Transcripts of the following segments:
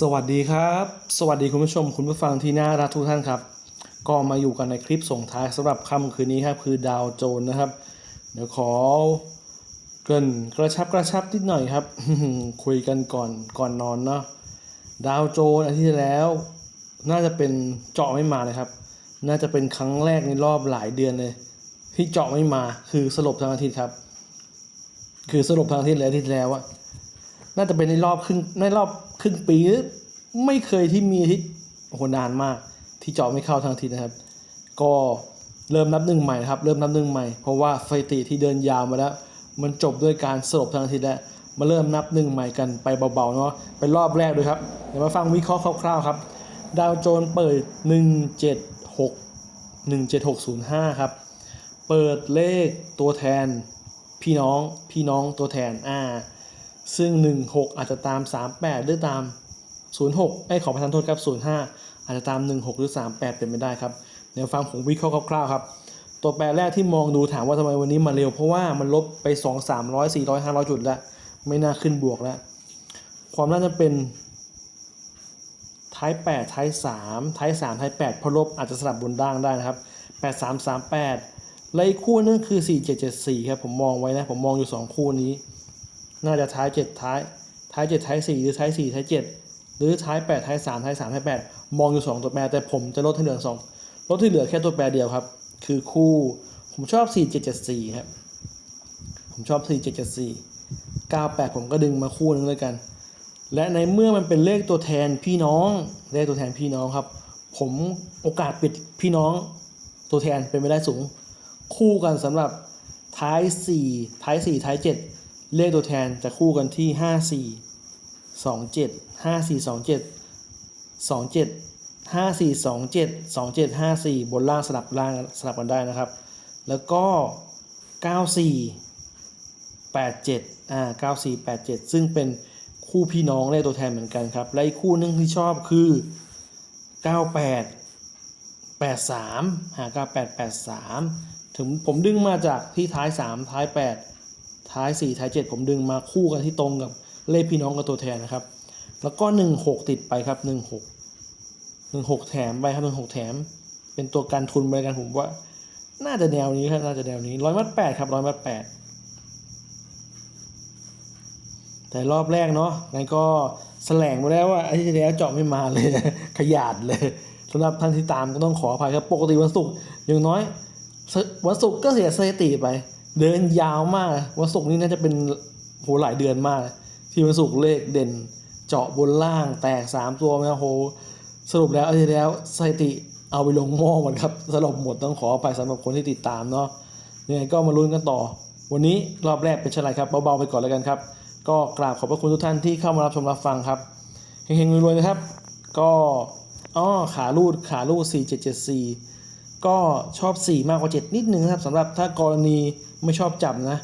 สวัสดีครับ สวัสดีคุณผู้ชมคุณผู้ฟังที่น่ารักทุกท่านครับ ก็มาอยู่กันในคลิปส่งท้ายสำหรับค่ำคืนนี้ครับคือดาวโจนนะครับ เดี๋ยวขอเกินกระชับกระชับนิดหน่อยครับ คุยกันก่อนก่อนนอนเนาะดาวโจนอาทิตย์แล้ว น่าจะเป็นเจาะไม่มาเลยครับ น่าจะเป็นครั้งแรกในรอบหลายเดือนเลย ที่เจาะไม่มาคือสลบทั้งอาทิตย์ครับ คือสลบทั้งอาทิตย์เลยอาทิตย์แล้วอะน่าจะเป็นในรอบครึ่งในรอบ ครึ่งปีไม่เคยที่มีอาทิตย์โอ้โหนานมาก ที่เจาะไม่เข้าทางทิตย์นะครับ ก็เริ่มนับหนึ่งใหม่นะครับ เริ่มนับหนึ่งใหม่ เพราะว่าสถิติที่เดินยาวมาแล้ว มันจบด้วยการสลบทางทิตย์แล้วมาเริ่มนับหนึ่งใหม่กันไปเบาๆเนาะเป็นรอบแรกด้วยครับเดี๋ยวมาฟังวิเคราะห์คร่าวๆครับ ดาวโจนส์เปิด 176 17605 ครับ เปิดเลขตัวแทน พี่น้องพี่น้องตัวแทนอ่า ซึ่ง 16 อาจจะตาม 38 หรือตาม 06ไอ้ขอประทานโทษครับ 05 อาจจะตาม 16 หรือ 38 เป็นไปได้ครับเดี๋ยวฟังผมวิเคราะห์คร่าวๆครับตัวแปรแรกที่มองดูถามว่าทำไมวันนี้มาเร็วเพราะว่ามันลบไป 2 300 400 500 จุดแล้ว ไม่น่าขึ้นบวกแล้ว ความน่าจะเป็นท้าย8ท้าย3ท้าย3ท้าย8พอลบอาจจะสลับบนด่างได้นะครับ 8338และอีกคู่นึงคือ 4774 ครับ ผมมองไว้นะ ผมมองอยู่ 2 คู่นี้ น่าจะท้าย7ท้าย ท้าย7ท้าย4หรือท้าย4ท้าย7หรือท้าย8ท้าย3ท้าย3ท้าย8มองอยู่2ตัวแปรแต่ผมจะลดให้เหลือ2ลดที่เหลือแค่ตัวแปรเดียวครับ คือคู่ผมชอบ 4774 ครับ ผมชอบ 4774 98 ผมก็ดึงมาคู่นึงเลยกัน และในเมื่อมันเป็นเลขตัวแทนพี่น้อง เลขตัวแทนพี่น้องครับ ผมโอกาสปิดพี่น้องตัวแทนเป็นไปได้สูง คู่กันสำหรับท้าย 4 ท้าย 4 ท้าย 7 เลขตัวแทนจะคู่กันที่ 54 27 54 27 27 54 27 27 54 บนล่างสลับล่างสลับกันได้นะครับ แล้วก็ 94 87อ่า94 87 ซึ่งเป็นคู่พี่น้องเลขตัวแทนเหมือนกันครับ และอีกคู่นึงที่ชอบคือ 98 83หา98 83 ถึงผมดึงมาจากที่ท้าย 3 ท้าย 8 ท้าย 4 ท้าย 7 ผมดึงมาคู่กันที่ตรงกับเลขพี่น้องกับตัวแทนนะครับ แล้วก็ 16 ติดไปครับ 16 16 แถมไปครับ16 แถม เป็นตัวการทุนไปกันผมว่า น่าจะแนวนี้ครับน่าจะแนวนี้ร้อยมัดแปดครับร้อยมัดแปดแต่รอบแรกเนาะงั้นก็แสลงมาแล้วว่าไอ้ที่แล้วเจาะไม่มาเลย ขยาดเลยสำหรับท่านที่ตามก็ต้องขออภัยครับ ปกติวันศุกร์อย่างน้อยวันศุกร์ก็เสียสถิติไป เดินยาวมากวันศุกร์นี่น่าจะเป็นโหหลายเดือนมาก ที่วันศุกร์เลขเด่น เจาะบนล่างแตกสามตัวนะโหสรุปแล้วอาทิตย์แล้วสถิติเอาไปลงหม้อหมดครับสรุปหมดต้องขออภัยสำหรับคนที่ติดตามเนาะยังไงก็มาลุ้นกันต่อ วันนี้รอบแรกเป็นเช่นไรครับเบาๆไปก่อนแล้วกันครับ ก็กราบขอบพระคุณทุกท่านที่เข้ามารับชมรับฟังครับเฮงๆรวยๆนะครับ ก็อ้อขาลูดขาลูด4774 ก็ชอบ 4 มากกว่า 7 นิดนึงนะครับสำหรับถ้ากรณี ไม่ชอบจับนะ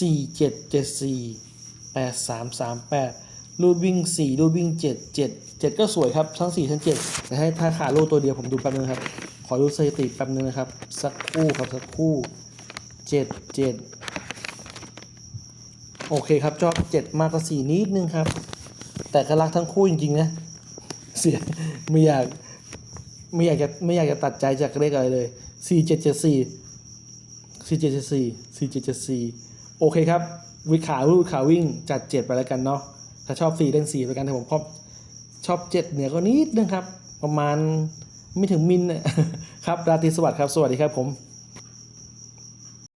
4774 8338 รูดวิ่ง 4 รูดวิ่ง 7 7 7 ก็สวยครับ ทั้ง 4 ทั้ง7แต่ให้ถ้าขาลูดตัวเดียวผมดูแป๊บนึงครับ ขอดูสถิติแป๊บนึงนะครับ สักคู่ครับ สักคู่ 7 7 โอเคครับชอบ 7 มากกว่า4นิดนึงครับ แต่ก็รักทั้งคู่จริง ๆ นะ เสียไม่อยากไม่อยากจะไม่อยากจะตัดใจจากเลขอะไรเลย 4 7 7 4 4 7 7 4 4 7 7 4 โอเคครับ วิขาลูดขาวิ่งจัดเจ็ดไปแล้วกันเนาะ ถ้าชอบสี่เล่นสี่ไปกันแต่ผมชอบชอบ7เนี่ยก็นิดนึงครับ ประมาณไม่ถึงมิลนะครับ ราตรีสวัสดิ์ครับ สวัสดีครับผม